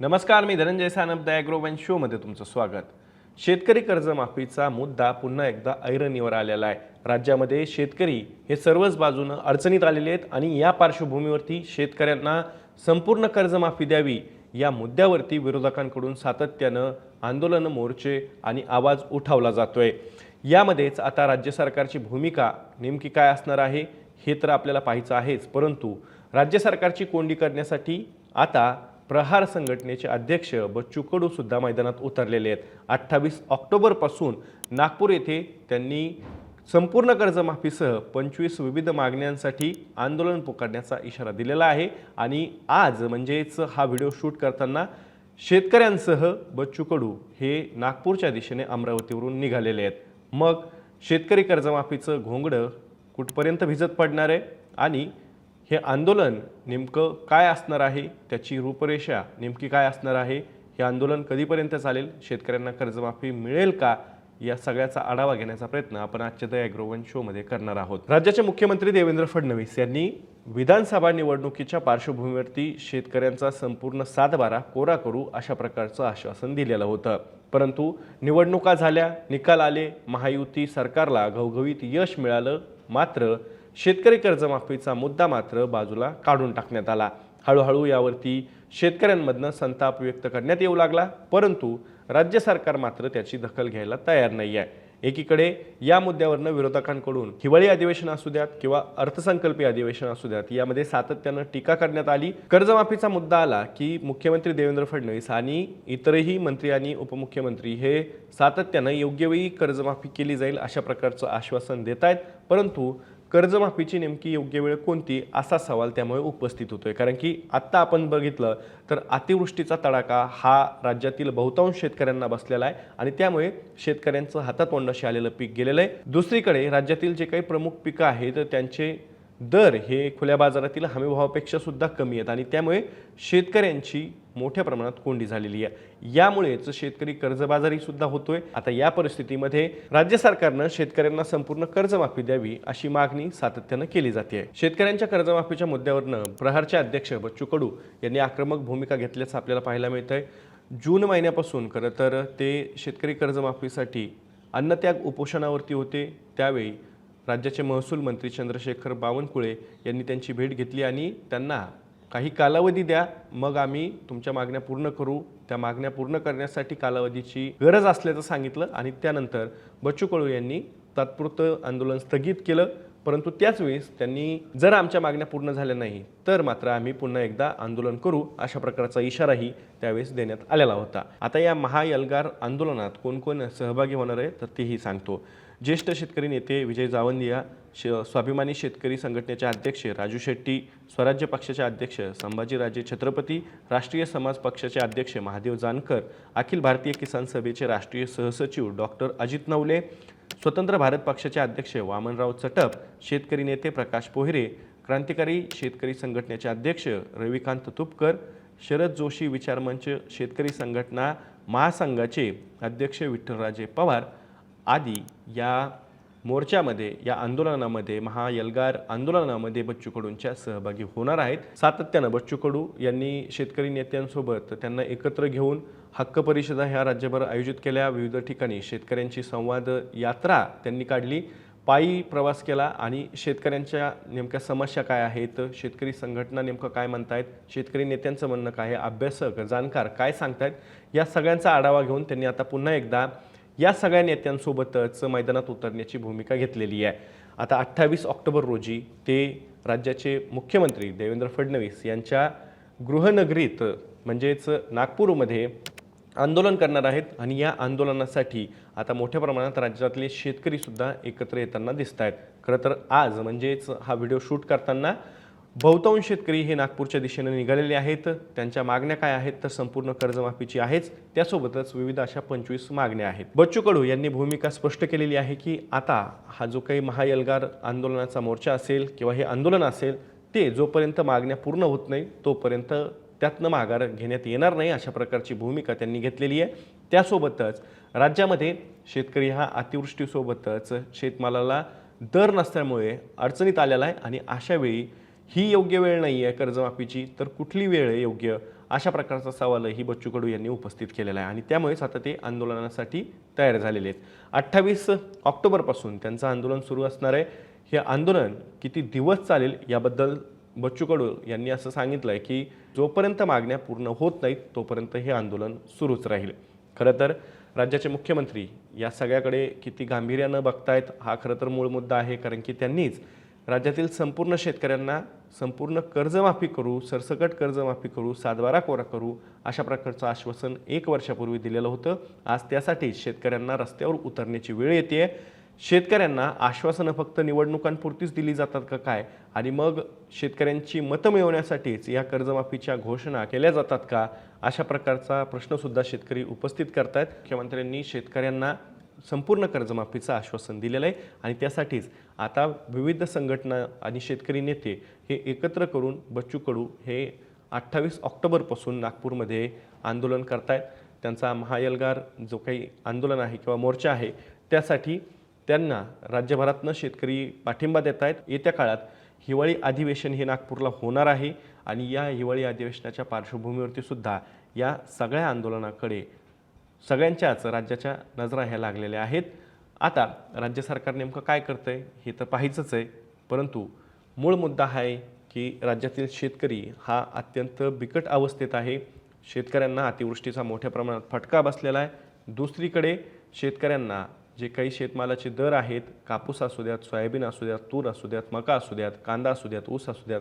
नमस्कार मी धनंजय सानप द ॲग्रोवॅन शोमध्ये तुमचं स्वागत. शेतकरी कर्जमाफीचा मुद्दा पुन्हा एकदा ऐरणीवर आलेला आहे. राज्यामध्ये शेतकरी हे सर्वच बाजूनं अडचणीत आलेले आहेत आणि या पार्श्वभूमीवरती शेतकऱ्यांना संपूर्ण कर्जमाफी द्यावी या मुद्द्यावरती विरोधकांकडून सातत्यानं आंदोलनं मोर्चे आणि आवाज उठावला जातोय. यामध्येच आता राज्य सरकारची भूमिका नेमकी काय असणार आहे हे तर आपल्याला पाहायचं आहेच. परंतु राज्य सरकारची कोंडी करण्यासाठी आता प्रहार संघटनेचे अध्यक्ष बच्चू कडू सुद्धा मैदानात उतरलेले आहेत. अठ्ठावीस ऑक्टोबरपासून नागपूर येथे त्यांनी संपूर्ण कर्जमाफीसह पंचवीस विविध मागण्यांसाठी आंदोलन पुकारण्याचा इशारा दिलेला आहे. आणि आज म्हणजेच हा व्हिडिओ शूट करताना शेतकऱ्यांसह बच्चू कडू हे नागपूरच्या दिशेने अमरावतीवरून निघालेले आहेत. मग शेतकरी कर्जमाफीचं घोंगडं कुठपर्यंत भिजत पडणार आहे? आणि हे आंदोलन नेमकं काय असणार आहे? त्याची रूपरेषा नेमकी काय असणार आहे? हे आंदोलन कधीपर्यंत चालेल? शेतकऱ्यांना कर्जमाफी मिळेल का? या सगळ्याचा आढावा घेण्याचा प्रयत्न आपण आजच्या द ॲग्रोवन शोमध्ये करणार आहोत. राज्याचे मुख्यमंत्री देवेंद्र फडणवीस यांनी विधानसभा निवडणुकीच्या पार्श्वभूमीवरती शेतकऱ्यांचा संपूर्ण सातबारा कोरा करू अशा प्रकारचं आश्वासन दिलेलं होतं. परंतु निवडणुका झाल्या निकाल आले महायुती सरकारला घवघवीत यश मिळालं मात्र शेतकरी कर्जमाफीचा मुद्दा मात्र बाजूला काढून टाकण्यात आला. हळूहळू यावरती शेतकऱ्यांमधनं संताप व्यक्त करण्यात येऊ लागला परंतु राज्य सरकार मात्र त्याची दखल घ्यायला तयार नाही आहे एकीकडे या मुद्द्यावरनं विरोधकांकडून हिवाळी अधिवेशन असू द्यात किंवा अर्थसंकल्पीय अधिवेशन असू द्यात यामध्ये सातत्यानं टीका करण्यात आली. कर्जमाफीचा मुद्दा आला की मुख्यमंत्री देवेंद्र फडणवीस आणि इतरही मंत्री आणि उपमुख्यमंत्री हे सातत्यानं योग्य वेळी कर्जमाफी केली जाईल अशा प्रकारचं आश्वासन देत आहेत परंतु कर्जमाफीची नेमकी योग्य वेळ कोणती असा सवाल त्यामुळे उपस्थित होतोय. कारण की आत्ता आपण बघितलं तर अतिवृष्टीचा तडाखा हा राज्यातील बहुतांश शेतकऱ्यांना बसलेला आहे आणि त्यामुळे शेतकऱ्यांचं हातातोंडाशी आलेलं पीक गेलेलं आहे. दुसरीकडे राज्यातील जे काही प्रमुख पिकं आहेत त्यांचे दर हे खुल्या बाजारातील हमीभावापेक्षा सुद्धा कमी आहेत आणि त्यामुळे शेतकऱ्यांची मोठ्या प्रमाणात कोंडी झालेली आहे. यामुळेच शेतकरी कर्जबाजारी सुद्धा होतोय. आता या परिस्थितीमध्ये राज्य सरकारनं शेतकऱ्यांना संपूर्ण कर्जमाफी द्यावी अशी मागणी सातत्यानं केली जाते. शेतकऱ्यांच्या कर्जमाफीच्या मुद्द्यावरनं प्रहारचे अध्यक्ष बच्चू कडू यांनी आक्रमक भूमिका घेतल्याचं आपल्याला पाहायला मिळत आहे जून महिन्यापासून खरं तर ते शेतकरी कर्जमाफीसाठी अन्नत्याग उपोषणावरती होते. त्यावेळी राज्याचे महसूल मंत्री चंद्रशेखर बावनकुळे यांनी त्यांची भेट घेतली आणि त्यांना काही कालावधी द्या मग आम्ही तुमच्या मागण्या पूर्ण करू. त्या मागण्या पूर्ण करण्यासाठी कालावधीची गरज असल्याचं सांगितलं आणि त्यानंतर बच्चू कडू यांनी तात्पुरतं आंदोलन स्थगित केलं. परंतु त्याच वेळेस त्यांनी जर आमच्या मागण्या पूर्ण झाल्या नाही तर मात्र आम्ही पुन्हा एकदा आंदोलन करू अशा प्रकारचा इशाराही त्यावेळेस देण्यात आलेला होता. आता या महायलगार आंदोलनात कोण कोण सहभागी होणार आहे तर तेही सांगतो. ज्येष्ठ शेतकरी नेते विजय जावंदिया श स्वाभिमानी शेतकरी संघटनेचे अध्यक्ष राजू शेट्टी स्वराज्य पक्षाचे अध्यक्ष संभाजीराजे छत्रपती राष्ट्रीय समाज पक्षाचे अध्यक्ष महादेव जानकर अखिल भारतीय किसान सभेचे राष्ट्रीय सहसचिव डॉक्टर अजित नवले स्वतंत्र भारत पक्षाचे अध्यक्ष वामनराव चटप शेतकरी नेते प्रकाश पोहरे क्रांतिकारी शेतकरी संघटनेचे अध्यक्ष रविकांत तुपकर शरद जोशी विचारमंच शेतकरी संघटना महासंघाचे अध्यक्ष विठ्ठलराजे पवार आदी या मोर्चामध्ये या आंदोलनामध्ये महायलगार आंदोलनामध्ये बच्चू कडूंच्या सहभागी होणार आहेत. सातत्यानं बच्चू कडू यांनी शेतकरी नेत्यांसोबत त्यांना एकत्र घेऊन हक्क परिषदा ह्या राज्यभर आयोजित केल्या. विविध ठिकाणी शेतकऱ्यांची संवाद यात्रा त्यांनी काढली. पायी प्रवास केला आणि शेतकऱ्यांच्या नेमक्या समस्या काय आहेत? शेतकरी संघटना नेमकं काय म्हणतायत? शेतकरी नेत्यांचं म्हणणं काय आहे? अभ्यासक जाणकार काय सांगतायत? या सगळ्यांचा आढावा घेऊन त्यांनी आता पुन्हा एकदा या सगळ्या नेत्यांसोबतच मैदानात उतरण्याची भूमिका घेतलेली आहे. आता अठ्ठावीस ऑक्टोबर रोजी ते राज्याचे मुख्यमंत्री देवेंद्र फडणवीस यांच्या गृहनगरीत म्हणजेच नागपूरमध्ये आंदोलन करणार आहेत आणि या आंदोलनासाठी आता मोठ्या प्रमाणात राज्यातले शेतकरीसुद्धा एकत्र येताना दिसत आहेत खरं तर आज म्हणजेच हा व्हिडिओ शूट करताना बहुतांश शेतकरी हे नागपूरच्या दिशेने निघालेले आहेत. त्यांच्या मागण्या काय आहेत? तर संपूर्ण कर्जमाफीची आहेच. त्यासोबतच विविध अशा पंचवीस मागण्या आहेत. बच्चू कडू यांनी भूमिका स्पष्ट केलेली आहे की आता हा जो काही महायलगार आंदोलनाचा मोर्चा असेल किंवा हे आंदोलन असेल ते जोपर्यंत मागण्या पूर्ण होत नाही तोपर्यंत त्यातनं माघार घेण्यात येणार नाही अशा प्रकारची भूमिका त्यांनी घेतलेली आहे. त्यासोबतच राज्यामध्ये शेतकरी हा अतिवृष्टीसोबतच शेतमालाला दर नसल्यामुळे अडचणीत आलेला आहे आणि अशावेळी ही योग्य वेळ नाही आहे कर्जमाफीची तर कुठली वेळ आहे योग्य? अशा प्रकारचा सवालही बच्चू कडू यांनी उपस्थित केलेला आहे. आणि त्यामुळेच आता ते आंदोलनासाठी तयार झालेले आहेत. अठ्ठावीस ऑक्टोबरपासून त्यांचं आंदोलन सुरू असणार आहे. हे आंदोलन किती दिवस चालेल याबद्दल बच्चू कडू यांनी असं सांगितलं आहे की जोपर्यंत मागण्या पूर्ण होत नाहीत तोपर्यंत हे आंदोलन सुरूच राहील. खरं तर राज्याचे मुख्यमंत्री या सगळ्याकडे किती गांभीर्यानं बघतायत हा खरं तर मूळ मुद्दा आहे कारण की त्यांनीच राज्यातील संपूर्ण शेतकऱ्यांना संपूर्ण कर्जमाफी करू सरसकट कर्जमाफी करू सातबारा कोरा करू अशा प्रकारचं आश्वासन एक वर्षापूर्वी दिलेलं होतं. आज त्यासाठी शेतकऱ्यांना रस्त्यावर उतरण्याची वेळ येते शेतकऱ्यांना आश्वासनं फक्त निवडणुकांपुरतीच दिली जातात का काय? आणि मग शेतकऱ्यांची मतं मिळवण्यासाठीच या कर्जमाफीच्या घोषणा केल्या जातात का? अशा प्रकारचा प्रश्नसुद्धा शेतकरी उपस्थित करतायत. मुख्यमंत्र्यांनी शेतकऱ्यांना संपूर्ण कर्जमाफीचं आश्वासन दिलेलं आहे. आणि त्यासाठीच आता विविध संघटना आणि शेतकरी नेते हे एकत्र करून बच्चू कडू हे अठ्ठावीस ऑक्टोबरपासून नागपूरमध्ये आंदोलन करतायत. त्यांचा महायलगार जो काही आंदोलन आहे किंवा मोर्चा आहे त्यासाठी त्यांना राज्यभरातनं शेतकरी पाठिंबा देत आहेत येत्या काळात हिवाळी अधिवेशन हे नागपूरला होणार आहे. आणि या हिवाळी अधिवेशनाच्या पार्श्वभूमीवरती सुद्धा या सगळ्या आंदोलनाकडे सगळ्यांच्याच राज्याच्या नजरा ह्या लागलेल्या आहेत. आता राज्य सरकार नेमकं काय करतं आहे हे तर पाहायचंच आहे. परंतु मूळ मुद्दा हा आहे की राज्यातील शेतकरी हा अत्यंत बिकट अवस्थेत आहे. शेतकऱ्यांना अतिवृष्टीचा मोठ्या प्रमाणात फटका बसलेला आहे. दुसरीकडे शेतकऱ्यांना जे काही शेतमालाचे दर आहेत कापूस असू द्यात सोयाबीन असू द्यात तूर असू द्यात मका असू द्यात कांदा असू द्यात ऊस असू द्यात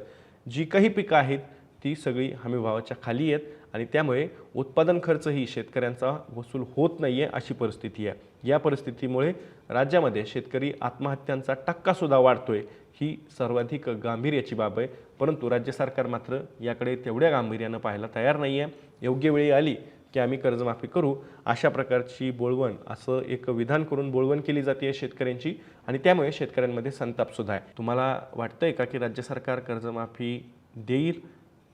जी काही पिकं आहेत ती सगळी हमीभावाच्या खाली आहेत. आणि त्यामुळे उत्पादन खर्चही शेतकऱ्यांचा वसूल होत नाही आहे अशी परिस्थिती आहे. या परिस्थितीमुळे राज्यामध्ये शेतकरी आत्महत्यांचा टक्कासुद्धा वाढतो आहे ही सर्वाधिक गांभीर्याची बाब आहे. परंतु राज्य सरकार मात्र याकडे तेवढ्या गांभीर्यानं पाहायला तयार नाही आहे योग्य वेळी आली की आम्ही कर्जमाफी करू अशा प्रकारची बोळवण असं एक विधान करून बोळवण केली जाते शेतकऱ्यांची आणि त्यामुळे शेतकऱ्यांमध्ये संतापसुद्धा आहे. तुम्हाला वाटतंय का की राज्य सरकार कर्जमाफी देईल?